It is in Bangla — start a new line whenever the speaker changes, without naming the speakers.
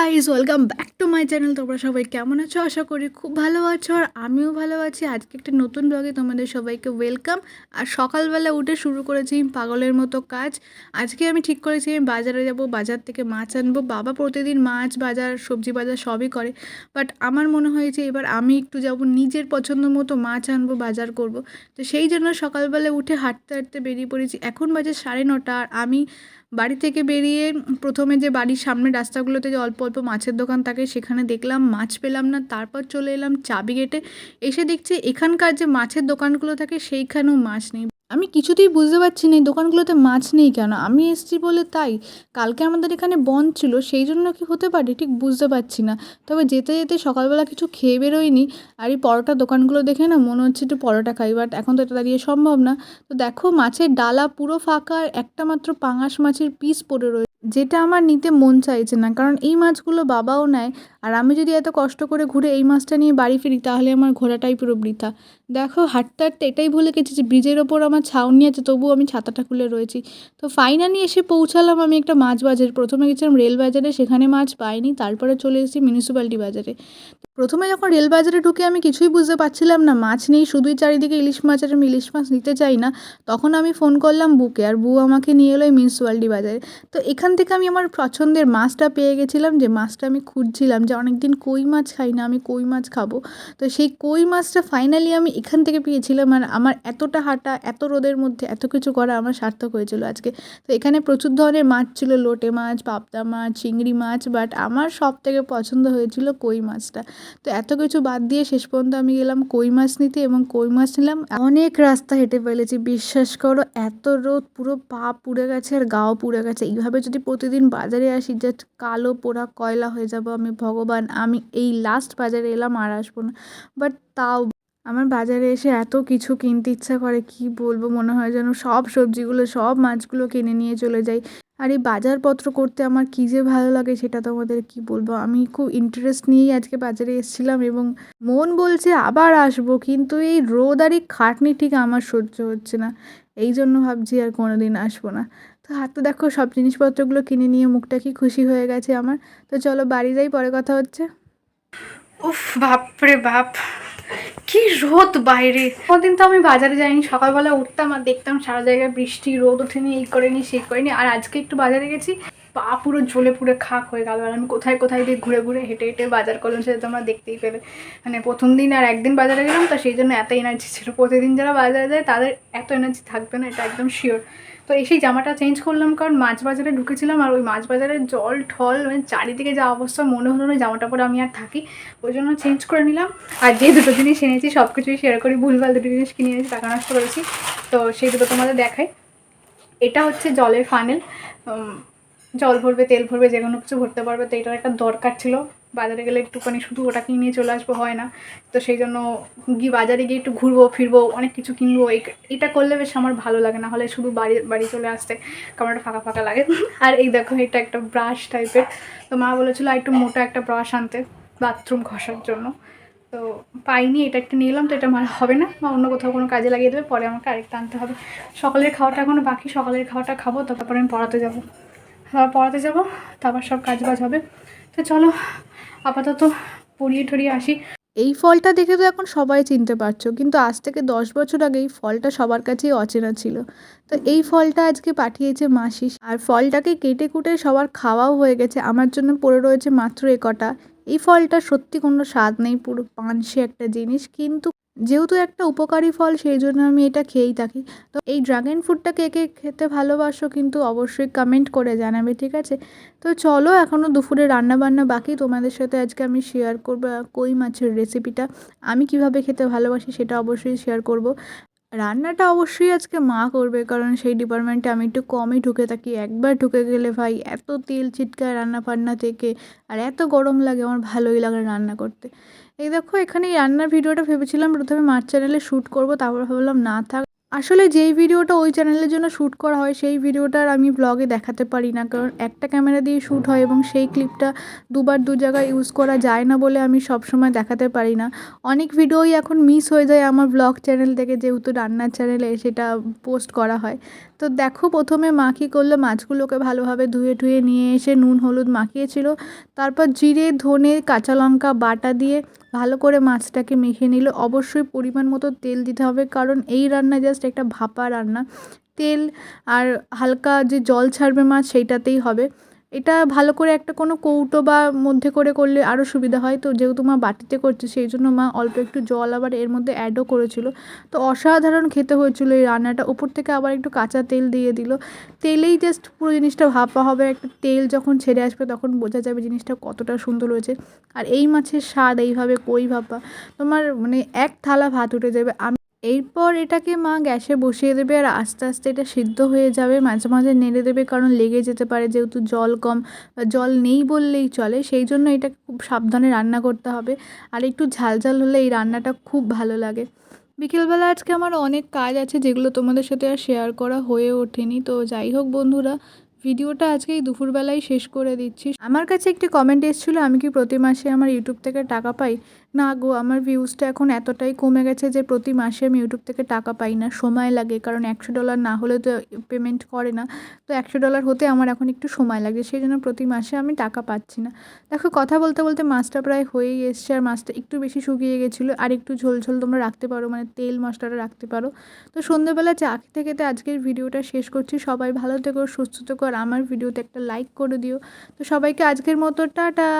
Guys welcome back to my channel তোমরা সবাই কেমন আছো? আশা করি খুব ভালো আছো আর আমিও ভালো আছি। আজকে একটা নতুন ব্লগে তোমাদের সবাইকে ওয়েলকাম আর সকালবেলা উঠে শুরু করেছি পাগলের মতো কাজ। আজকে আমি ঠিক করেছি, আমি বাজারে যাব, বাজার থেকে মাছ আনব। বাবা প্রতিদিন মাছ, বাজার, সবজি, বাজার সবই করে। বাট আমার মনে হয়েছে এবার আমি একটু যাব, নিজের পছন্দ মতো মাছ আনব, বাজার করব। তো সেই জন্য সকালবেলা উঠে হাঁটতে হাঁটতে বেরিয়ে পড়েছি। এখন বাজে সাড়ে নটা আর আমি বাড়ি থেকে বেরিয়ে প্রথমে যে বাড়ির সামনে রাস্তাগুলোতে যে অল্প অল্প মাছের দোকান থাকে সেখানে দেখলাম, মাছ পেলাম না। তারপর চলে এলাম চাবি গেটে। এসে দেখছি এখানকার যে মাছের দোকানগুলো থাকে সেইখানেও মাছ নেই। আমি কিছুতেই বুঝতে পারছি না, এই দোকানগুলোতে মাছ নেই কেন? আমি এসেছি বলে তাই। কালকে আমাদের এখানে বন্ধ ছিল, সেই জন্য কি হতে পারে ঠিক বুঝতে পারছি না। তবে যেতে যেতে সকালবেলা কিছু খেয়ে বেরোয়নি। আর এই পরোটা দোকানগুলো দেখে না মনে হচ্ছে একটু পরোটা খাই বাট এখন তো এটা দাঁড়িয়ে সম্ভব না। তো দেখো, মাছের ডালা পুরো ফাঁকা আর একটা মাত্র পাঙাশ মাছের পিস পড়ে রয়েছে যেটা আমার নিতে মন চাইছে না। কারণ এই মাছগুলো বাবাও নেয়, আর আমি যদি এত কষ্ট করে ঘুরে এই মাছটা নিয়ে বাড়ি ফিরি, তাহলে আমার ঘোরাটাই পুরো বৃথা। দেখো হাঁটতে হাঁটতে এটাই ভুলে গেছি যে ব্রিজের ওপর আমার ছাউনি আছে, তবুও আমি ছাতাটা খুলে রয়েছি। তো ফাইনালি এসে পৌঁছালাম আমি একটা মাছ বাজার। প্রথমে গেছিলাম রেল বাজারে, সেখানে মাছ পাইনি, তারপরে চলে এসেছি মিউনিসিপ্যালিটি বাজারে। প্রথমে যখন রেল বাজারে ঢুকে আমি কিছুই বুঝতে পারছিলাম না, মাছ নেই, শুধুই চারিদিকে ইলিশ মাছ আর আমি ইলিশ মাছ নিতে চাই না, তখন আমি ফোন করলাম বুকে আর বউ আমাকে নিয়ে এলো এই মিউনিসিপ্যালিটি বাজারে। তো এখান থেকে আমি আমার পছন্দের মাছটা পেয়ে গেছিলাম, যে মাছটা আমি খুঁজছিলাম, যে অনেকদিন কই মাছ খাই না, আমি কই মাছ খাব। তো সেই কই মাছটা ফাইনালি আমি এখান থেকে পেয়েছিলাম আর আমার এতটা হাঁটা, এত রোদের মধ্যে এত কিছু করা আমার সার্থক হয়েছিল আজকে। তো এখানে প্রচুর ধরনের মাছ ছিল, লোটে মাছ, পাবদা মাছ, চিংড়ি মাছ বাট আমার সব থেকে পছন্দ হয়েছিল কই মাছটা। তো এত কিছু বাদ দিয়ে শেষ পর্যন্ত আমি গেলাম কই মাছ নিতে এবং কই মাছ নিলাম। অনেক রাস্তা হেঁটে ফেলেছি, বিশ্বাস করো, এত রোদ, পুরো পা পুড়ে গেছে আর গাও পুড়ে গেছে। এইভাবে যদি প্রতিদিন বাজারে আসি, যে কালো পোড়া কয়লা হয়ে যাব আমি, ভগবান, আমি এই লাস্ট বাজারে এলাম, আর আসব না। বাট তাও আমার বাজারে এসে এত কিছু কিনতে ইচ্ছা করে, কি বলব, মনে হয় যেন সব সবজিগুলো, সব মাছগুলো কিনে নিয়ে চলে যাই। আর এই বাজারপত্র করতে আমার কী যে ভালো লাগে সেটা তোমাদের কি বলব? আমি খুব ইন্টারেস্ট নিয়েই আজকে বাজারে এসেছিলাম এবং মন বলছে আবার আসব, কিন্তু এই রোদ আর এই খাটনি ঠিক আমার সহ্য হচ্ছে না। এই জন্য ভাবছি আর কোনো দিন আসব না। তো হাতে দেখো, সব জিনিসপত্রগুলো কিনে নিয়ে মুখটা কি খুশি হয়ে গেছে আমার। তো চলো বাড়ি যাই, পরে কথা হচ্ছে। উফ, বাপরে বাপ। কি রোদ বাইরে। কোনদিন তো আমি বাজারে যাইনি, সকালবেলা উঠতাম আর দেখতাম সারা জায়গায় বৃষ্টি, রোদ ওঠেনি, এই করেনি, সেই করেনি, আর আজকে একটু বাজারে গেছি, পা পুরো জ্বলে পুরো খাক হয়ে গেল, আর আমি কোথায় কোথায় দিয়ে ঘুরে ঘুরে হেঁটে হেঁটে বাজার করলাম সেটা তোমরা দেখতেই পেলে। মানে প্রথম দিন আর একদিন বাজারে গেলাম, তো সেই জন্য এত এনার্জি ছিল। প্রতিদিন যারা বাজারে যায়, তাদের এত এনার্জি থাকবে না, এটা একদম শিওর তো এসেই জামাটা চেঞ্জ করলাম কারণ মাছ বাজারে ঢুকেছিলাম আর ওই মাছ বাজারে জল ঠল মানে চারিদিকে যা অবস্থা, মনে হলো না জামাটা পরে আমি আর থাকি। ওই জন্য চেঞ্জ করে নিলাম। আর যে দুটো জিনিস এনেছি সব কিছুই শেয়ার করি। ভুলভাল দুটো জিনিস কিনে এনেছি, টাকা নষ্ট করেছি। তো সেই দুটো তোমাদের দেখাই। এটা হচ্ছে জলের ফানেল জল ভরবে, তেল ভরবে যে কোনো কিছু ভরতে পারবে। তো এটার একটা দরকার ছিল। বাজারে গেলে একটুখানি শুধু ওটাকে নিয়ে চলে আসব, হয় না। তো সেই জন্য গিয়ে বাজারে গিয়ে একটু ঘুরবো, ফিরবো, অনেক কিছু কিনবো। এটা করলে বেশ আমার ভালো লাগে, না হলে শুধু বাড়ি বাড়ি চলে আসতে কামড়টা ফাঁকা ফাঁকা লাগে। আর এই দেখো, এটা একটা ব্রাশ টাইপের তো মা বলেছিলো একটু মোটা একটা ব্রাশ আনতে বাথরুম ঘষার জন্য। তো পাইনি, এটা একটা নিলাম, তো এটা আমার হবে না, বা অন্য কোথাও কোনো কাজে লাগিয়ে দেবে, পরে আমাকে আরেকটা আনতে হবে। সকালের খাওয়াটা এখনও বাকি, সকালের খাওয়াটা খাব, তারপরে আমি পড়াতে যাব। তারপর পড়াতে যাব, তারপর সব কাজ বাজ হবে। তো চলো আপাতত পড়িয়ে টরিয়ে আসি। এই ফলটা দেখে তো এখন সবাই চিনতে পারছ, কিন্তু আজ থেকে দশ বছর আগে এই ফলটা সবার কাছেই অচেনা ছিল। তো এই ফলটা আজকে পাঠিয়েছে মাসি। আর ফলটাকে কেটে কুটে সবার খাওয়াও হয়ে গেছে। আমার জন্য পড়ে রয়েছে মাত্র একটা এই ফলটা সত্যি কোনো স্বাদ নেই, পুরো পানসে একটা জিনিস। কিন্তু যেহেতু একটা উপকারী ফল সেই জন্য আমি এটা খেয়েই থাকি। তো এই ড্রাগন ফ্রুটটা কে কে খেতে ভালোবাসো কিন্তু অবশ্যই কমেন্ট করে জানাবে, ঠিক আছে? তো চলো এখনও দুপুরে রান্নাবান্না বাকি। তোমাদের সাথে আজকে আমি শেয়ার করব কই মাছের রেসিপিটা আমি কীভাবে খেতে ভালোবাসি সেটা অবশ্যই শেয়ার করব। রান্নাটা অবশ্যই আজকে মা করবে, কারণ সেই ডিপার্টমেন্টে আমি একটু কমই ঢুকে থাকি। একবার ঢুকে গেলে ভাই এত তেল ছিটকায় রান্না ফান্না থেকে, আর এত গরম লাগে, আমার ভালোই লাগে রান্না করতে। এই দেখো এখানে এই রান্নার ভিডিওটা ভেবেছিলাম প্রথমে মার চ্যানেলে শ্যুট করব, তারপর ভাবলাম না থাক। আসলে যেই ভিডিওটা ওই চ্যানেলের জন্য শ্যুট করা হয়, সেই ভিডিওটার আমি ব্লগে দেখাতে পারি না। কারণ একটা ক্যামেরা দিয়ে শ্যুট হয় এবং সেই ক্লিপটা দুবার দু জায়গায় ইউজ করা যায় না বলে আমি সব সময় দেখাতে পারি না। অনেক ভিডিওই এখন মিস হয়ে যায় আমার ব্লগ চ্যানেল থেকে, যেহেতু রান্নার চ্যানেলে সেটা পোস্ট করা হয়। তো দেখো প্রথমে মা কী করল, মাছগুলোকে ভালোভাবে ধুয়ে ধুয়ে নিয়ে এসে নুন, হলুদ মাখিয়েছিল। তারপর জিরে, ধনে, কাঁচা লঙ্কা, বাটা দিয়ে ভালো করে মাছটাকে মেখে নিল। অবশ্যই পরিমাণ মতো তেল দিতে হবে, কারণ এই রান্না জাস্ট একটা ভাপা রান্না। তেল আর হালকা যে জল ছাড়বে মাছ, সেইটাতেই হবে। এটা ভালো করে একটা কোনো কৌটো বা মধ্যে করে করলে আরও সুবিধা হয়। তো যেহেতু মা বাটিতে করছে, সেই জন্য মা অল্প একটু জল আবার এর মধ্যে অ্যাডও করেছিল। তো অসাধারণ খেতে হয়েছিল এই রান্নাটা। উপর থেকে আবার একটু কাঁচা তেল দিয়ে দিল। তেলেই জাস্ট পুরো জিনিসটা ভাপা হবে। একটা তেল যখন ছেড়ে আসবে, তখন বোঝা যাবে জিনিসটা কতটা সুন্দর হয়েছে। আর এই মাছের স্বাদ এইভাবে কই ভাপা? তোমার মানে এক থালা ভাত উঠে যাবে। আমি এরপর এটাকে মা গ্যাসে বসিয়ে দেবে আর আস্তে আস্তে এটা সিদ্ধ হয়ে যাবে। মাঝে মাঝে নেড়ে দেবে কারণ লেগে যেতে পারে, যেহেতু জল কম বা জল নেই বললেই চলে। সেই জন্য এটা খুব সাবধানে রান্না করতে হবে। আর একটু ঝাল ঝাল হলে এই রান্নাটা খুব ভালো লাগে। বিকেলবেলা আজকে আমার অনেক কাজ আছে যেগুলো তোমাদের সাথে আর শেয়ার করা হয়ে ওঠেনি। তো যাই হোক বন্ধুরা, ভিডিওটা আজকে এই দুপুরবেলায় শেষ করে দিচ্ছি। আমার কাছে একটি কমেন্ট এসেছিল, আমি কি প্রতি মাসে আমার ইউটিউব থেকে টাকা পাই? না গো, আমার ভিউজটা এখন এতটাই কমে গেছে যে প্রতি মাসে আমি ইউটিউব থেকে টাকা পাই না, সময় লাগে, কারণ একশো ডলার না হলে তো পেমেন্ট করে না। তো একশো ডলার হতে আমার এখন একটু সময় লাগে, সেই জন্য প্রতি মাসে আমি টাকা পাচ্ছি না। দেখো, কথা বলতে বলতে মাছটা প্রায় হয়েই এসছে, আর মাছটা একটু বেশি শুকিয়ে গেছিল, আর একটু ঝোল ঝোল তোমরা রাখতে পারো মানে তেল মশলাটা রাখতে পারো। তো সন্ধ্যেবেলা চা খেতে খেতে আজকের ভিডিওটা শেষ করছি, সবাই ভালো থেকো, সুস্থ থেকো, আর আমার ভিডিওতে একটা লাইক করে দিও। তো সবাইকে আজকের মতো, টাটা!